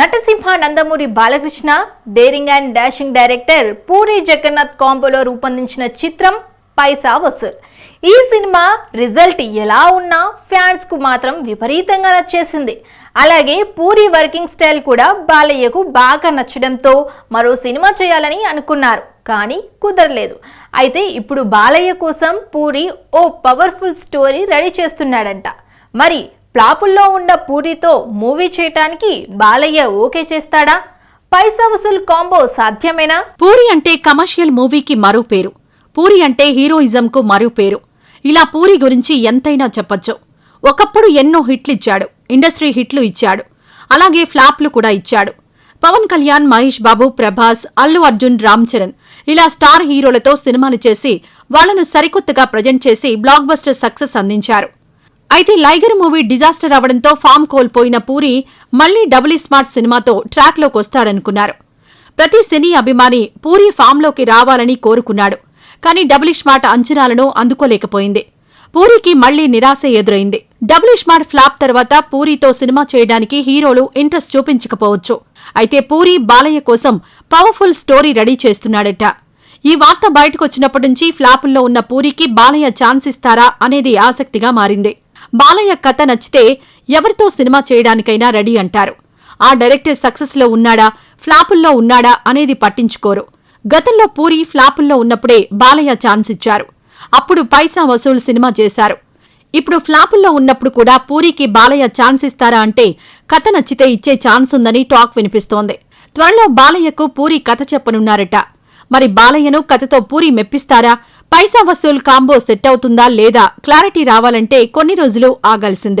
Natasimha Nandamuri Balakrishna daring and dashing director Puri Jagannadh కాంబోలో రూపొందించిన చిత్రం పైసా వసూల్. ఈ సినిమా రిజల్ట్ ఎలా ఉన్నా ఫ్యాన్స్కు మాత్రం విపరీతంగా నచ్చేసింది. అలాగే పూరి వర్కింగ్ స్టైల్ కూడా బాలయ్యకు బాగా నచ్చడంతో మరో సినిమా చేయాలని అనుకున్నారు కానీ కుదరలేదు. అయితే ఇప్పుడు బాలయ్య కోసం పూరి ఓ పవర్ఫుల్ స్టోరీ రెడీ చేస్తున్నాడంట. మరి ప్లాపుల్లో ఉన్న పూరితో మూవీ చేయటానికి బాలయ్య ఓకే చేస్తాడా? పైసా వసూల్ కాంబో సాధ్యమేనా? పూరి అంటే కమర్షియల్ మూవీకి మరో పేరు. పూరి అంటే హీరోయిజంకు మరో పేరు. ఇలా పూరి గురించి ఎంతైనా చెప్పొచ్చు. ఒకప్పుడు ఎన్నో హిట్లిచ్చాడు ఇండస్ట్రీ హిట్లు ఇచ్చాడు. అలాగే ఫ్లాప్లు కూడా ఇచ్చాడు. పవన్ కళ్యాణ్ మహేష్ బాబు ప్రభాస్ అల్లు అర్జున్ రామ్ చరణ్ ఇలా స్టార్ హీరోలతో సినిమాలు చేసి వాళ్ళను సరికొత్తగా ప్రజెంట్ చేసి బ్లాక్ బస్టర్ సక్సెస్ అందించారు. అయితే లైగర్ మూవీ డిజాస్టర్ అవడంతో ఫామ్ కోల్పోయిన పూరి మళ్ళీ డబుల్ స్మార్ట్ సినిమాతో ట్రాక్లోకి వస్తాడనుకున్నారు ప్రతి సినీ అభిమాని పూరి ఫామ్లోకి రావాలని కోరుకున్నాడు. కానీ డబుల్ స్మార్ట్ అంచనాలను అందుకోలేకపోయింది. పూరికి మళ్ళీ నిరాశ ఎదురైంది. డబుల్ స్మార్ట్ ఫ్లాప్ తర్వాత పూరితో సినిమా చేయడానికి హీరోలు ఇంట్రెస్ట్ చూపించకపోవచ్చు. అయితే పూరి బాలయ్య కోసం పవర్ఫుల్ స్టోరీ రెడీ చేస్తున్నాడట. ఈ వార్త బయటకొచ్చినప్పటి నుంచి ఫ్లాపుల్లో ఉన్న పూరికి బాలయ్య ఛాన్స్ ఇస్తారా అనేది ఆసక్తిగా మారింది. బాలయ్య కథ నచ్చితే ఎవరితో సినిమా చేయడానికైనా రెడీ అంటారు. ఆ డైరెక్టర్ సక్సెస్లో ఉన్నాడా ఫ్లాపుల్లో ఉన్నాడా అనేది పట్టించుకోరు. గతంలో పూరి ఫ్లాపుల్లో ఉన్నప్పుడే బాలయ్య ఛాన్స్ ఇచ్చారు. అప్పుడు పైసా వసూలు సినిమా చేశారు. ఇప్పుడు ఫ్లాపుల్లో ఉన్నప్పుడు కూడా పూరికి బాలయ్య ఛాన్స్ ఇస్తారా అంటే కథ నచ్చితే ఇచ్చే ఛాన్స్ ఉందని టాక్ వినిపిస్తోంది. త్వరలో బాలయ్యకు పూరి కథ చెప్పనున్నారట. మరి బాలయ్యను కథతో పూరి మెప్పిస్తారా? పైసా వసూల్ కాంబో సెట్ అవుతుందా లేదా? క్లారిటీ రావాలంటే కొన్ని రోజులు ఆగాల్సిందే.